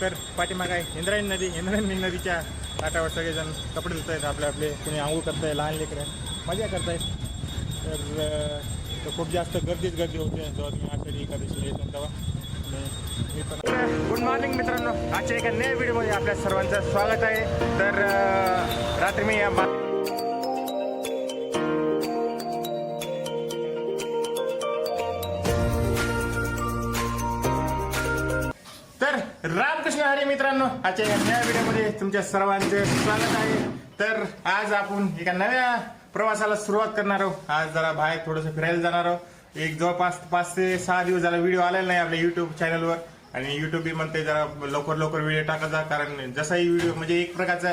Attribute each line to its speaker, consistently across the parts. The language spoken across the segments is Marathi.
Speaker 1: तर पाठीमाग आहे इंद्रायणी नदी. इंद्रायणी नदीच्या काठावर सगळेजण कपडे धुत आहेत आपले आपले. कुणी आंघोळ करताय लहान लेकरं. मजा करत तर तर खूप जास्त गर्दीच गर्दी होते. जेव्हा तुम्ही आषाढी एकादशी येतो तेव्हा. आणि गुड मॉर्निंग मित्रांनो. आजच्या एका नव्या व्हिडिओमध्ये आपल्या सर्वांचं स्वागत आहे. तर रात्री मी या मित्रांनो आजच्या या नव्या व्हिडिओमध्ये तुमच्या सर्वांचे स्वागत आहे. तर आज आपण एका नव्या प्रवासाला सुरुवात करणार आहोत. आज जरा बाहेर थोडंसं फिरायला जाणार आहोत. एक जवळपास पाच ते सहा दिवस झाला व्हिडिओ आलेला नाही आपल्या युट्यूब चॅनलवर आणि युट्यूब बी म्हणते जरा लवकर लवकर व्हिडिओ टाकत जा कारण जसाही व्हिडिओ म्हणजे एक प्रकारचा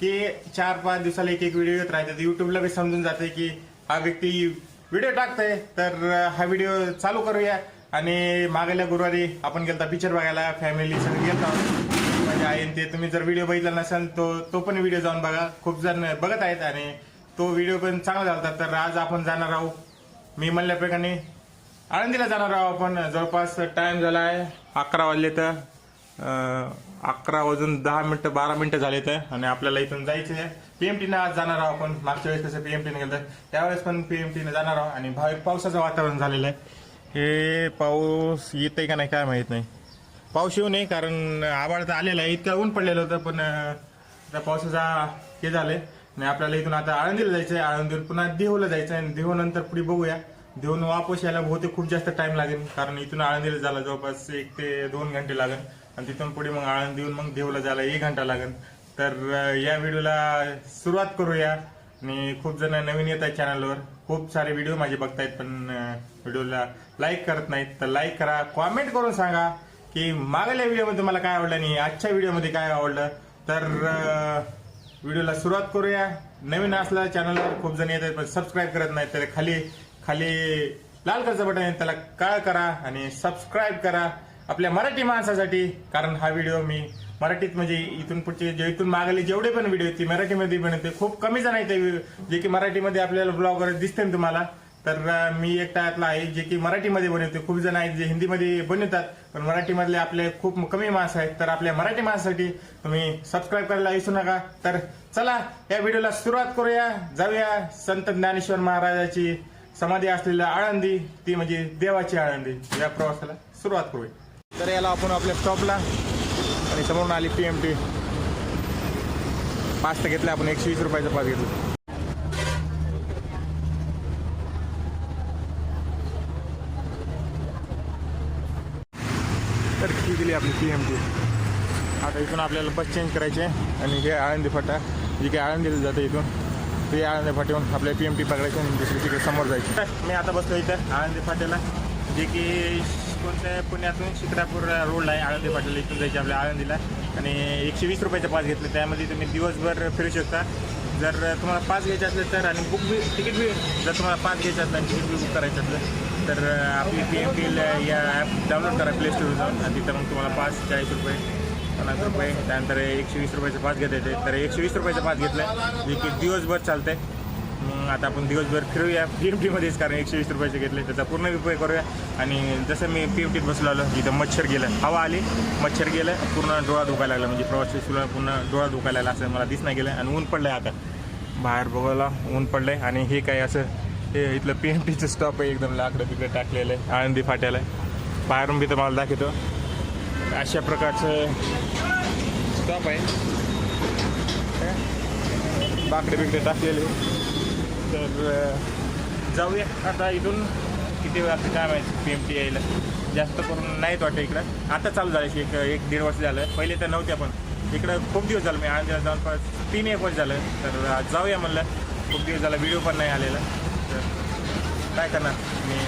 Speaker 1: की चार पाच दिवसाला एक एक व्हिडिओ येत राहते. युट्यूबला बी समजून जाते की हा व्यक्ती व्हिडिओ टाकतोय. तर हा व्हिडिओ चालू करूया. आणि मागल्या गुरुवारी आपण गेलता पिक्चर बघायला. फॅमिली सगळं गेलता. काय आहे ते तुम्ही जर व्हिडिओ बघितला नसेल तो तो पण व्हिडिओ जाऊन बघा. खूप जण बघत आहेत आणि तो व्हिडिओ पण चांगला झाला तर आज आपण जाणार आहोत. मी म्हणल्याप्रमाणे आळंदीला जाणार आहोत आपण. जवळपास टाईम झाला आहे अकरा वाजले तर अकरा वाजून दहा मिनटं बारा मिनटं झाले तर आणि आपल्याला इथून जायचं आहे पीएमटीनं आज जाणार आहोत आपण. मागच्या वेळेस कसं पीएमटीनं गेलं त्यावेळेस पण पीएमटीनं जाणार आहोत. आणि भाविक पावसाचं वातावरण झालेलं आहे. हे पाऊस येतंय का नाही काय माहीत नाही. पाऊस येऊ नये कारण आभाळ तर आलेला आहे. इतकं ऊन पडलेलं होतं पण आता पावसाचा हे झालंय. आणि आपल्याला इथून आता आळंदीला जायचं आहे आळंदीला पुन्हा देहूला जायचं आहे आणि देहू नंतर पुढे बघूया. देहून वापस यायला बहुतेक खूप जास्त टाइम लागेल. कारण इथून आळंदीला जायला जवळपास एक ते दोन घंटे लागेल. आणि तिथून पुढे मग आळंदीहून मग देहूला जायला एक घंटा लागेल. तर या व्हिडिओला सुरुवात करूया. आणि खूप जण नवीन येत आहेत चॅनलवर खूप सारे व्हिडिओ माझे बघतायत पण व्हिडिओला लाईक करत नाहीत. तर लाईक करा. कॉमेंट करून सांगा. की मागल्या व्हिडिओमध्ये तुम्हाला काय आवडलं आणि आजच्या व्हिडिओमध्ये काय आवडलं? तर व्हिडिओला सुरुवात करूया. नवीन असला चॅनलवर खूप जण येत आहेत पण सबस्क्राईब करत नाही तर खाली खाली लाल कलरचं बटन आहे त्याला काळ करा आणि सबस्क्राईब करा आपल्या मराठी माणसासाठी कारण हा व्हिडिओ मी मराठीत म्हणजे इथून पुढचे जे इथून मागले जेवढे पण व्हिडिओ आहेत ते मराठीमध्ये बनवते खूप कमी जण आहेत जे की मराठीमध्ये आपल्याला ब्लॉग वगैरे दिसते ना तुम्हाला. तर मी एक त्यातला आहे जे की मराठीमध्ये बनवते. खूप जण आहेत जे हिंदीमध्ये बनवतात पण मराठीमधले आपले खूप कमी माणसं आहेत. तर आपल्या मराठी माणसासाठी तुम्ही सबस्क्राईब करायला विसरू नका. तर चला या व्हिडिओला सुरुवात करूया. जाऊया संत ज्ञानेश्वर महाराजाची समाधी असलेल्या आळंदी. ती म्हणजे देवाची आळंदी. या प्रवासाला सुरुवात करूया. तर याला आपण आपल्या स्टॉपला आणि समोरून आली पी एम टी पाच तर घेतला आपण. एकशे वीस रुपयाचा पाच घेतला. दिली आपली पी एम टी आता इथून आपल्याला बस चेंज करायची आहे आणि हे आळंदी फाटा जी काही आळंदीला जाते इथून ते आळंदी फाटीहून आपल्या पी एम टी पकडायची आणि दुसरी तिकडे समोर जायची. मी आता बसलो इथं आळंदी फाट्याला जे की कोणत्या पुण्यातून शिक्रापूर रोडला आहे आळंदी फाट्याला इथून जायचे आपल्या आळंदीला. आणि एकशे वीस रुपयाचा पास घेतलं त्यामध्ये तुम्ही दिवसभर फिरू शकता. जर तुम्हाला पास घ्यायचे असले तर आणि बुक बी तिकीट बी जर तुम्हाला पास घ्यायचं असलं आणि तिकीट बी बुक करायचं असलं तर आपली पी एम पी एल या ॲप डाउनलोड करा प्ले स्टोर जाऊन तिथं मग तुम्हाला पाच चाळीस रुपये पन्नास रुपये त्यानंतर एकशे वीस रुपयाचं पाच घेता येते. तर एकशे वीस रुपयाचं पाच घेतलं आहे जे की दिवसभर चालतंय. मग आता आपण दिवसभर फिरूया. पी एम टीमध्येच कारण एकशे वीस रुपयाचे घेतले त्याचा पूर्ण उपयोग करूया. आणि जसं मी पी एम टीत बसलो आलो इथं मच्छर गेलं. हवा आली मच्छर गेलं पूर्ण डोळा दुखायला लागला. म्हणजे प्रवासी पूर्ण डोळा दुखायला लागला असं मला दिसणं गेलं. आणि ऊन पडलं आहे आता. बाहेर बघायला ऊन पडलं आहे आणि हे काय असं हे इथलं पी एम टीचं स्टॉप आहे एकदम लाकडं तिकडे टाकलेलं आहे. आळंदी फाट्याला आहे. बाहेरून बी तर मला दाखवतो. अशा प्रकारचं स्टॉप आहे. बाकडे बिकडे टाकलेले तर जाऊया आता इथून. किती वेळ असं काय माहिती पी एम टी यायला. जास्त करून नाहीत वाटतं इकडं. आता चालू झालं एक एक दीड वर्ष झालं. पहिले तर नव्हत्या पण. इकडं खूप दिवस झालं. मी आळंदीला जाऊन पाच तीन एक वर्ष झालं. तर जाऊया म्हणलं. खूप दिवस झाला. व्हिडिओ पण नाही आलेला. काय करणार? मी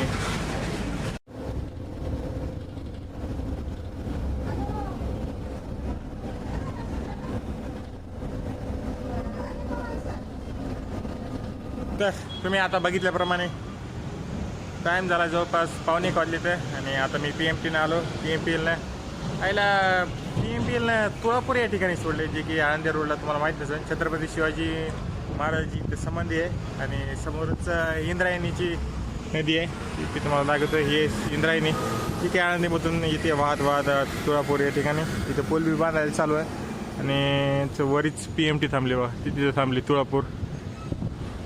Speaker 1: तर तुम्ही आता बघितल्याप्रमाणे टाईम झाला जवळपास पावणे एक वाजले तर आणि आता मी पी एम टीनं आलो. पी एम पी एलनं आयला पी एम पी एलनं तुळापूर या ठिकाणी सोडले जे की आळंदी रोडला तुम्हाला माहीत नसेल छत्रपती शिवाजी महाराजांची संबंधी आहे आणि समोरच इंद्रायणीची नदी आहे. ती तुम्हाला दाखवतो हे इंद्रायणी. इथे आळंदीमधून इथे वाहत वाहत तुळापूर या ठिकाणी. इथे पूल बी बांधायला चालू आहे. आणि वरीच पी एम टी थांबली बा ती तिथे थांबली? तुळापूर.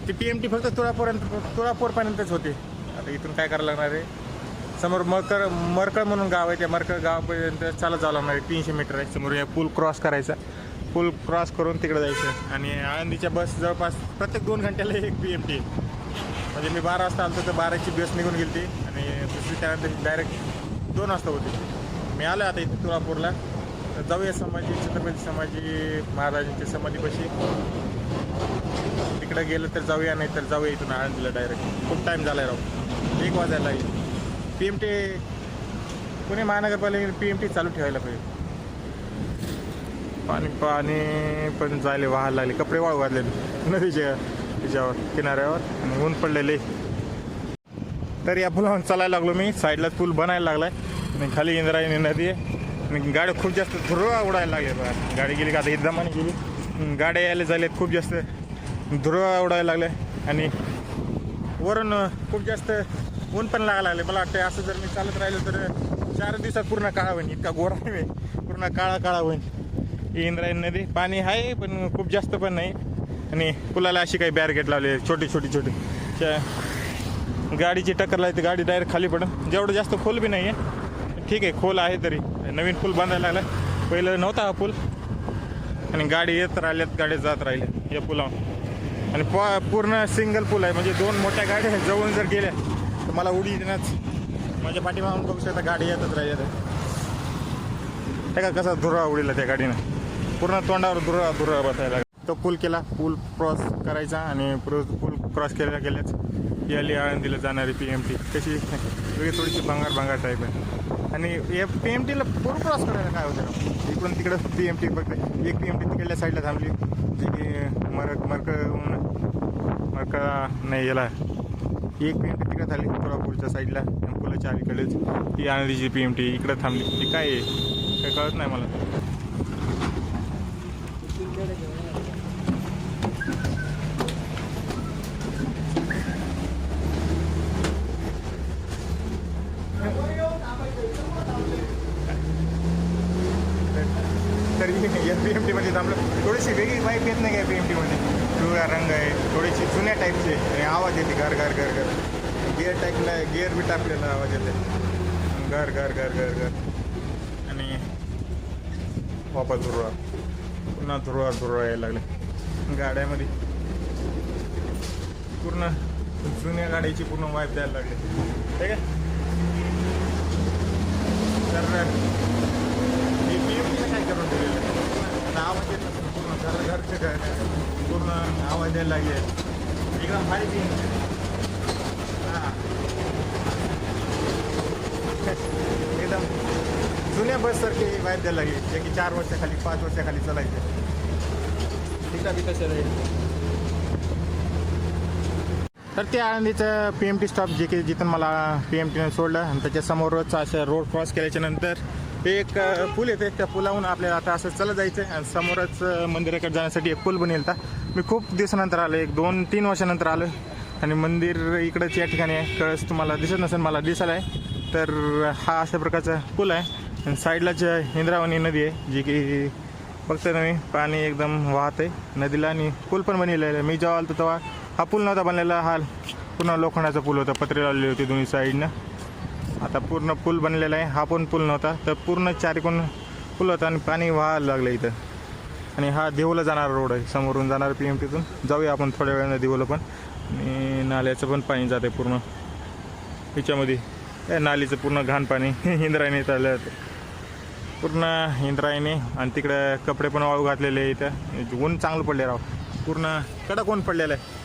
Speaker 1: ती पी एम टी फक्त तुळापूरपर्यंत तुळापूरपर्यंतच होती. आता इथून काय करायला लागणार आहे? समोर मरकळ मरकळ म्हणून गाव आहे. त्या मरकळ गावापर्यंत चालत जावं लागणार आहे. तीनशे मीटर आहे. समोर या पूल क्रॉस करायचा. पूल क्रॉस करून तिकडे जायचं. आणि आळंदीच्या बस जवळपास प्रत्येक दोन घंट्याला एक पी एम टी म्हणजे मी बारा वाजता आलो तर बाराची बस निघून गेली ती आणि दुसरी त्यानंतर डायरेक्ट दोन वाजता होती. मी आलो आता इथे तुळापूरला. तर जाऊया संभाजी छत्रपती संभाजी महाराजांच्या समाधीपाशी. तिकडे गेलं तर जाऊया नाही तर जाऊया इथून आळंदीला डायरेक्ट खूप टाईम झाला आहे राहू एक वाजायला येईल पी एम टी पुणे महानगरपालिकेने पी एम टी चालू ठेवायला पाहिजे. पाणी पाणी पण जायले वाहायला लागले. कपडे वाळू घातले नदीच्या त्याच्यावर किनाऱ्यावर आणि ऊन पडलेले. तर या पुलावर चालायला लागलो मी. साईडला पूल बनायला लागलाय. आणि खाली इंद्रायणी नदी आहे. आणि गाड्या खूप जास्त धुरळा उडायला लागले बघा. गाडी गेली का आता एकदमाने गेली. गाड्या यायला झाल्यात खूप जास्त. धुरळा उडायला लागले. आणि वरून खूप जास्त ऊन पण लागायला लागले. मला वाटतं असं जर मी चालत राहिलो तर चार दिवसात पूर्ण काळा होईन. इतका गोरा आहे. पूर्ण काळा काळा होईन. ही इंद्रायणी नदी. पाणी आहे पण खूप जास्त पण नाही. आणि पुलाला अशी काही बॅरगेट लावली छोटी छोटी छोटी. त्या गाडीची टक्कर ती गाडी डायरेक्ट खाली पडून. जेवढं जास्त खोल बी नाही आहे ठीक आहे खोल आहे तरी. नवीन पूल बांधायला लागला. पहिलं नव्हता हा पूल. आणि गाडी येत राहिल्यात गाड्या जात राहिल्या या पुलावर. आणि प पूर्ण सिंगल पूल आहे. म्हणजे दोन मोठ्या गाड्या जवळून जर गेल्या तर मला उडी देण्याच माझ्या पाठीमागून बघू शकता गाडी येतच राहिल्या त्या का कसा धुरा उडीला त्या गाडीनं. पूर्ण तोंडावर धुरा धुरा बसायला तो पूल केला. पूल क्रॉस करायचा आणि पूल क्रॉस केल्या गेल्याच. याली आळंदीला जाणारी पी एम टी कशी? वेगळी थोडीशी भांगार भांगार टाईप आहे. आणि या पी एम टीला पूल क्रॉस करायला काय होतं? इकडून तिकडं पी एम टी बघते एक पी एम टी तिकडल्या साईडला थांबली. जे की मरक मरक मरका नाही याला एक पी एम टी तिकडे थांबली. कोल्हापूरच्या साईडला पुलाच्या पुलाच्या अलीकडेच ही जी पी एम टी इकडं थांबली. ती काय आहे? काही कळत नाही मला तरी या पी एम टीमध्ये थांबलं. थोडीशी वेगळी वाईफ येत नाही का पी एम टीमध्ये पिवळा रंग आहे थोडीशी जुन्या टाईपची आणि आवाज येते घर घर घर घर. गिअर टाईपला गिअर बी टाकलेला आवाज येते. घर घर घर घर घर. आणि वापस धुरळा. पुन्हा धुरळा धुरळा यायला लागले. गाड्यामध्ये. पूर्ण जुन्या गाडीची पूर्ण वाईफ द्यायला लागली. ठीक आहे? तर मी PMT नं काय करून ठेवलेलं? आहे? आता पूर्ण घर घरचे काय पूर्ण आवाज द्यायला लागेल एकदम हाय बी हां एकदम जुन्या बससारखी वाईट द्यायला लागेल जे की चार वर्षाखाली पाच वर्षाखाली चालायचे तिथं बिका राहील तर ते आळंदीचं पी एम टी स्टॉप जे की जिथून मला पी एम टीनं सोडलं आणि त्याच्यासमोरच असं रोड क्रॉस केल्याच्या एक पूल येते. त्या पुलाहून आपल्याला आता असं चला जायचं आहे आणि समोरच मंदिराकडे जाण्यासाठी एक पूल बनेल. होता मी खूप दिवसानंतर आलो एक दोन तीन वर्षानंतर आलो आणि मंदिर इकडंच या ठिकाणी आहे. कळस तुम्हाला दिसत नसेल मला दिसायला आहे तर हा अशा प्रकारचा पूल आहे. आणि साईडलाच इंद्रावणी नदी आहे जी की बघतोय ना मी पाणी एकदम वाहत आहे. नदीला आणि पूल पण बनलेला आहे. मी जेव्हा आलो तेव्हा हा पूल नव्हता बनलेला. हा पूर्ण लोखंडाचा पूल होता. पत्रे लावलेली होती दोन्ही साईडनं. आता पूर्ण पूल बनलेला आहे. हा पण पूल नव्हता. तर पूर्ण चारिकोण पूल होता आणि पाणी व्हायला लागलं इथं. आणि हा देऊला जाणारा रोड आहे. समोरून जाणार पी एम टीतून जाऊया आपण थोड्या वेळानं देऊला पण. आणि नाल्याचं पण पाणी जाते पूर्ण. ह्याच्यामध्ये या नालीचं पूर्ण घाण पाणी. इंद्रायणी चाललं पूर्ण इंद्रायणी. आणि तिकडे कपडे पण वाळू घातलेले आहे इथं. ऊन चांगलं पडले राव. पूर्ण कडक ऊन पडलेलं आहे.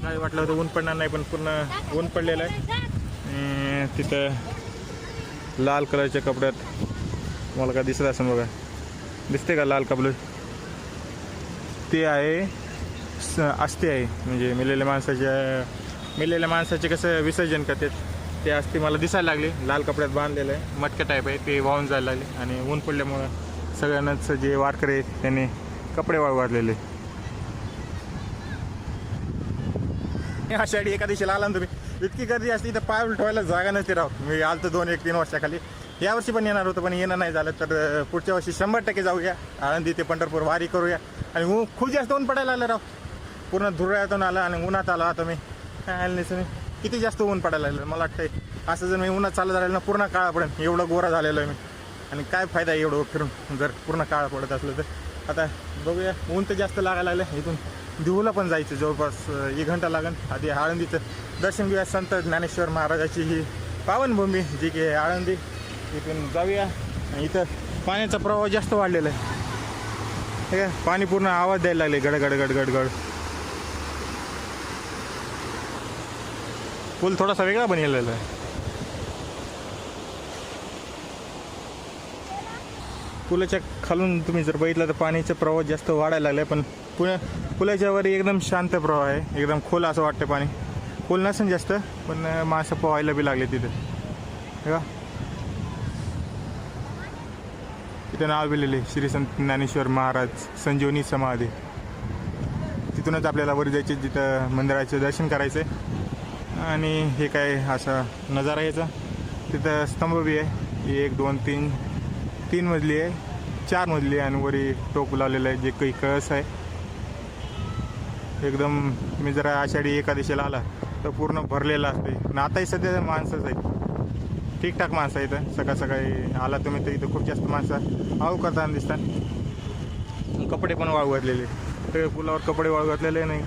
Speaker 1: सकाळी वाटलं होतं ऊन पडणार नाही पण पूर्ण ऊन पडलेलं आहे. तिथं लाल कलरच्या कपड्यात मला का दिसत असं बघा. दिसते का लाल कपडे? ते आहे स- अस्थि आहे. म्हणजे मेलेल्या माणसाच्या मेलेल्या माणसाचे कसं विसर्जन करतात ते अस्थि मला दिसायला लागले. लाल कपड्यात बांधलेलं आहे मटक्या टाईप आहे ते वाहून जायला लागले. आणि ऊन पडल्यामुळं सगळ्यांनाच जे वारकरी त्यांनी कपडे वाळू आषाढी एका दिवशीला आला ना तुम्ही. इतकी गर्दी असते इथं पाय उलटवायला जागा नसते राव. मी आलतो दोन एक तीन वर्षाखाली. यावर्षी पण येणार होतं पण येणं नाही झालं. तर पुढच्या वर्षी शंभर टक्के जाऊया. आळंदी ते पंढरपूर वारी करूया. आणि ऊन खूप जास्त ऊन पडायला आलं राव. पूर्ण धुरळ्यातून आलं आणि उन्हात आला आता मी. काय आलं नाही तुम्ही किती जास्त ऊन पडायला लागलं मला वाटतंय. असं जर मी उन्हात चालू झालेलं ना पूर्ण काळा पडेल. एवढं गोरा झालेलो आहे मी. आणि काय फायदा आहे एवढं फिरून? जर पूर्ण काळा पडत असलं तर. आता बघूया ऊन तर जास्त लागायला लागलं इथून. देहूला पण जायचं जवळपास एक घंटा लागेल आधी आळंदीचं. दर्शन घेऊया संत ज्ञानेश्वर महाराजाची ही पावनभूमी जी की आळंदी. इथून जाऊया. आणि इथं पाण्याचा प्रवाह जास्त वाढलेला आहे. हे आहे पाणी पूर्ण आवाज द्यायला लागले गड गड गड गड गड. पूल थोडासा वेगळा बनलेला आहे. पुलाच्या खालून तुम्ही जर बघितलं तर पाण्याचा प्रवाह जास्त वाढायला लागलाय पण पुण्या पुलाच्या वर एकदम शांत प्रवाह आहे. एकदम खोल असं वाटतं पाणी. खोल नसेल जास्त पण मासं पोहायला बी लागले तिथे. हे का तिथं नाव दिलेले श्री संत ज्ञानेश्वर महाराज संजीवनी समाधी. तिथूनच आपल्याला वर जायचे तिथं मंदिराचं दर्शन करायचं आहे आणि हे काय असा नजारा याचा. तिथं स्तंभ बी आहे. एक दोन तीन तीन मजली आहे चार मजली आहे आणि वरी टोप लावलेलं आहे जे काही कळस आहे. एकदम मी जरा आषाढी एकादशीला आला तर पूर्ण भरलेला असते आणि आताही सध्या माणसंच आहेत. ठीकठाक माणसं आहेत इथं. सकाळ सकाळी आला तुम्ही तर इथं खूप जास्त माणसं. आऊ करताना दिसतात कपडे पण वाळू घातलेले ते पुलावर कपडे वाळू घातलेले नाही.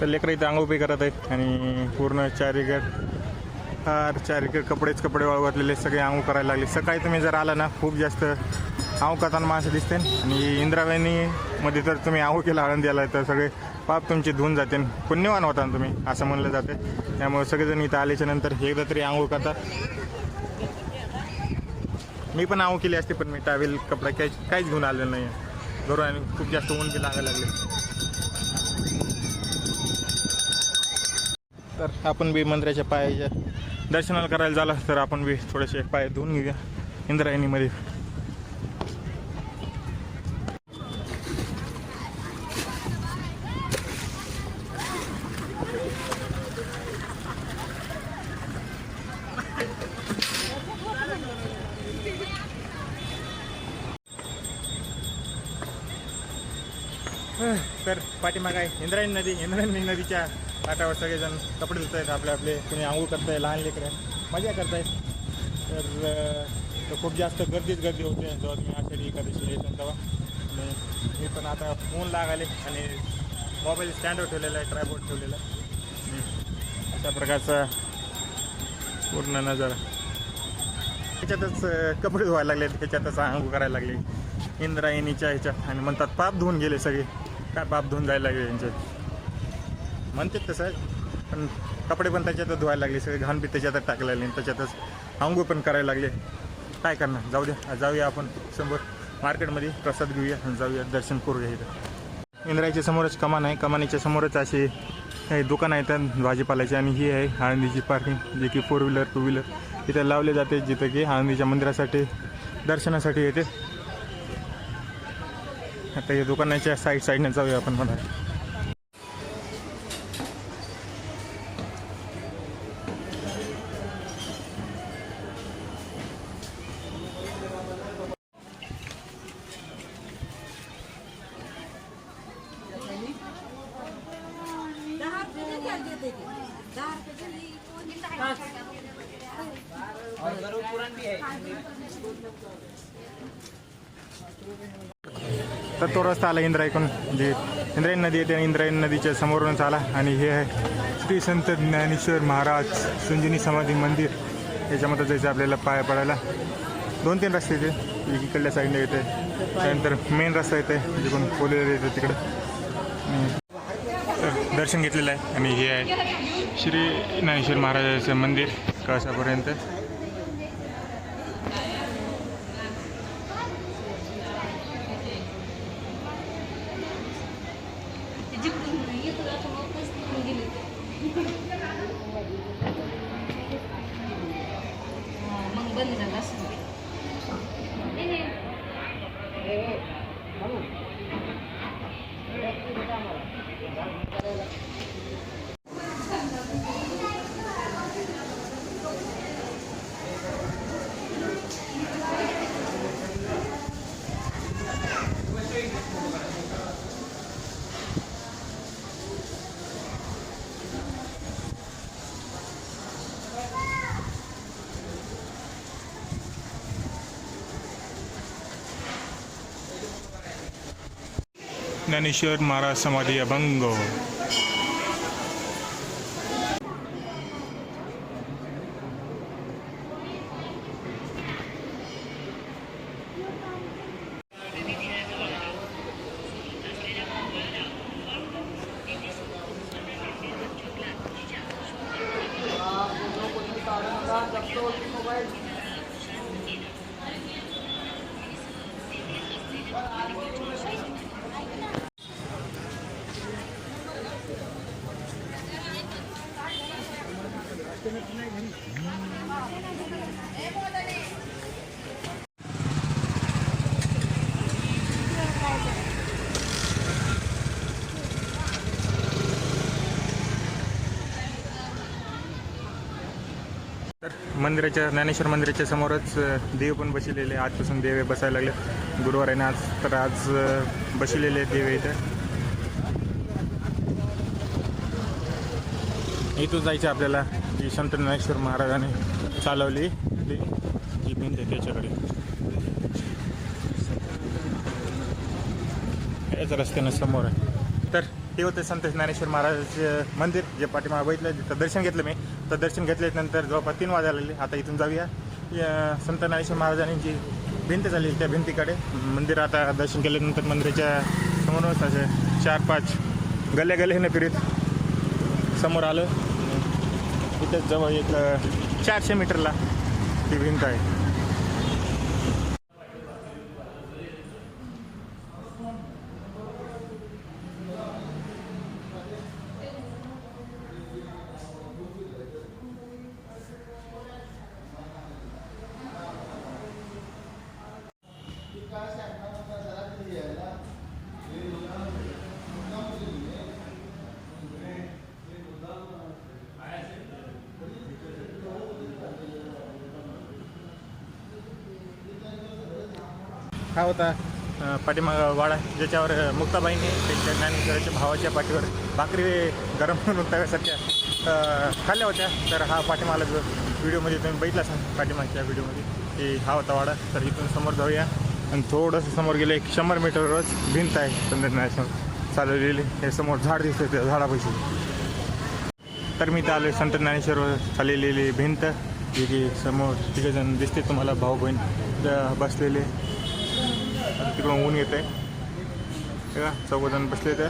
Speaker 1: तर लेकरं इथं आंघोळ करत आहेत आणि पूर्ण चारीगड फार चारीगड कपडेच कपडे वाळू घातलेले सगळे आंघोळ करायला लागले. सकाळी तुम्ही जर आला ना खूप जास्त आंघोळ करताना माणसं दिसते आणि इंद्रायणीमध्ये तर तुम्ही आहो केला आळंदी तर सगळे पाप तुमचे धुवून जाते पुण्यवान होता तुम्ही असं म्हणलं जाते. त्यामुळे सगळेजण इथं आल्याच्यानंतर एकदा तरी आंघोळ करतात मी पण आंघोळ केली असते पण मी टावेल कपडा काय काहीच घेऊन आलेलं नाही घरून आणि खूप जास्त ऊन बी लागायला लागले. तर आपण बी मंदिराच्या पायाच्या दर्शनाला करायला झालं तर आपण बी थोडेसे पाय धुवून घेऊया. इंद्रायणीमध्ये तर पाठीमाग आहे इंद्रायणी नदी इंद्रायणी नदीच्या काठावर सगळेजण कपडे धुत आहेत आपले आपले कुणी आंघोळ करताय लहान लेकरं. मजा करतायत. तर तर खूप जास्त गर्दीच गर्दी होते. जेव्हा तुम्ही आषाढी एकादशी येतात तेव्हा. मी पण आता फोन लागाले आणि मोबाईल स्टँडवर ठेवलेला आहे ट्रायबोर्ड ठेवलेला आहे. अशा प्रकारचा पूर्ण नजारा. त्याच्यातच कपडे धुवायला लागले त्याच्यातच आंघोळ करायला लागले. इंद्रायणीच्या ह्याच्यात. आणि म्हणतात पाप धुवून गेले सगळे. काय बाप धुवून जायला लागले यांचे. म्हणतात तसं पण कपडे पण त्याच्यातच धुवायला लागले सगळे घाण बी त्याच्यातच टाकायला लागले आणि त्याच्यातच आंघोळ पण करायला लागले. काय करणार? जाऊ द्या जाऊया आपण समोर मार्केटमध्ये प्रसाद घेऊया आणि जाऊया दर्शन करूया इथं. इंद्रायच्या समोरच कमान आहे कमानीच्या समोरच असे हे दुकान आहेत भाजीपाल्याचे आणि ही आहे आळंदीची पार्किंग जे की फोर व्हीलर टू व्हीलर इथं लावले जाते जिथं की आळंदीच्या मंदिरासाठी दर्शनासाठी येते. आता या दुकानाच्या साईड साईडने जाऊया आपण मला आला इंद्रायकडून जे म्हणजे इंद्रायण नदी येते आणि इंद्रायण नदीच्या समोरूनच आला. आणि हे आहे श्री संत ज्ञानेश्वर महाराज सुंजिनी समाधी मंदिर. याच्यामध्ये जायचं आपल्याला पाया पडायला. दोन तीन रस्ते येते इकडल्या साईडने येते. त्यानंतर मेन रस्ता येते जिकडून पोलेला येते तिकडं. तर दर्शन घेतलेलं आहे. आणि हे आहे श्री ज्ञानेश्वर महाराजाचं मंदिर कळसापर्यंत.
Speaker 2: 頑張ってください。
Speaker 1: ज्ञानेश्वर महाराज समाधी अभंग तर मंदिराच्या ज्ञानेश्वर मंदिराच्या समोरच देव पण बसलेले. आजपासून देव बसायला लागले. गुरुवार आहे ना आज तर आज बसलेले देव इथं. इथून जायचं आपल्याला. जी संत ज्ञानेश्वर महाराजाने चालवली जी भिंत आहे त्याच्याकडे. याच रस्त्यानं समोर आहे. तर ते होते संत ज्ञानेश्वर महाराजाचे मंदिर जे पाठीमागं बघितलं तिथं दर्शन घेतलं मी. तर दर्शन घेतल्यानंतर जवळपास तीन वाजायला आता इथून जाऊया. या संत ज्ञानेश्वर महाराजांची भिंत झाली त्या भिंतीकडे. मंदिर आता दर्शन केल्यानंतर मंदिराच्या समोरच असे चार पाच गल्ल्या गल्ल्याने फिरीत समोर आलं. इथं जवळ एक चारशे मीटरला ती भिंत आहे. हा होता पाठीमाग वाडा ज्याच्यावर मुक्ताबाईने मुक्ताबाईंनी त्यांच्या ज्ञानेश्वराच्या भावाच्या पाठीवर भाकरी गरम करून तव्यासारख्या खाल्ल्या होत्या. तर हा पाठीमाला जो व्हिडिओमध्ये तुम्ही बघितला असाल पाठीमागच्या व्हिडिओमध्ये की हा होता वाडा. तर इथून समोर जाऊया. आणि थोडंसं समोर गेलं एक शंभर मीटरवरच भिंत आहे संतज्ञानेश्वर चालवलेली हे समोर झाड दिसतं त्या झाडापाशी. तर मी तर आलो संत ज्ञानेश्वर चाललेली भिंत. जी की समोर तिघजण दिसते तुम्हाला भाऊ बहीण बसलेले. तिकडून ऊन येते का चौघजण बसले तर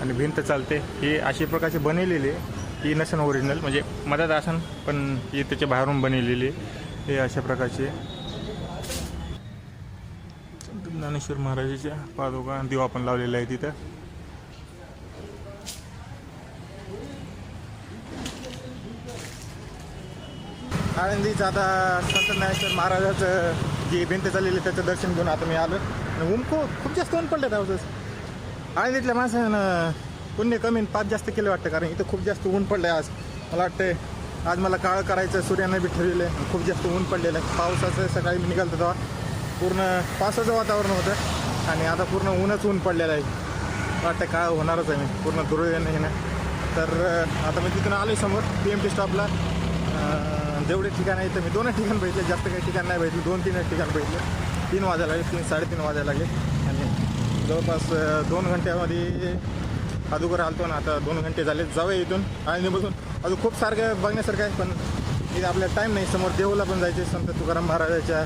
Speaker 1: आणि भिंत चालते. ही अशी प्रकारची बनवलेली आहे. ही नसन ओरिजिनल म्हणजे मदत असन पण ही त्याच्या बाहेरून बनवलेली आहे. हे अशा प्रकारची ज्ञानेश्वर महाराजाच्या पादुका दिवा पण लावलेला आहे तिथं. आळंदीचं आता संत ज्ञानेश्वर महाराजाचं जी भिंत चाललेली त्याचं दर्शन घेऊन आता मी आलो आणि ऊन खूप खूप जास्त ऊन पडलं त्यावेळेस तिथल्या माणसानं पुण्य कमी पाच जास्त केलं वाटतं कारण इथं खूप जास्त ऊन पडलं आहे आज. मला वाटतंय आज मला काळं करायचं सूर्यानं बी ठरलेलं आहे खूप जास्त ऊन पडलेलं आहे. पावसाचं सकाळी मी निघालतो तेव्हा. पूर्ण पावसाचं वातावरण होतं. आणि आता पूर्ण ऊनच ऊन पडलेलं आहे. वाटतं काळ होणारच आहे. मी पूर्ण दुर्योधन हे ना तर आता मी तिथून आलो समोर. पी एम टी स्टॉपला जेवढे ठिकाण आहेत तर मी दोनच ठिकाण बघितले जास्त काही ठिकाण नाही बघितले दोन तीनच ठिकाण बघितले. तीन वाजायला लागले तीन साडेतीन वाजायला लागले. आणि जवळपास दोन घंट्यामध्ये अगोदर आलतो ना आता दोन घंटे झाले जाऊया इथून आळंदीमधून अजून खूप सारखं बघण्यासारखं आहे पण इथं आपल्या टाईम नाही समोर देऊला पण जायचे संत तुकाराम महाराजाच्या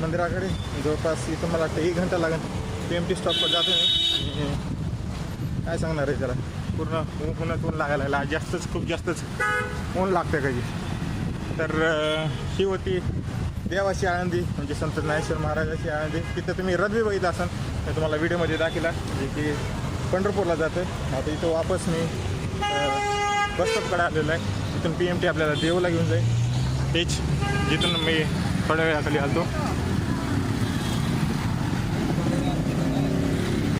Speaker 1: मंदिराकडे. जवळपास इथून मला वाटतं एक घंटा लागेल. पी एम टी स्टॉपवर जातो मी. आणि काय सांगणार आहे त्याला? पूर्ण ऊन उन्हात ऊन लागायला लागला. जास्तच खूप जास्तच ऊन लागतं कधी. तर ही होती देवाची आळंदी म्हणजे संत ज्ञानेश्वर महाराजाची आळंदी. तिथं तुम्ही रथबी बघितला असाल तर तुम्हाला व्हिडिओमध्ये दाखिला जे की पंढरपूरला जातं आता इथं वापस मी बस स्टॉपकडे आलेलो आहे. तिथून पी एम टी आपल्याला देवला घेऊन जाईल. तेच जिथून मी थोड्या वेळाखाली आलतो.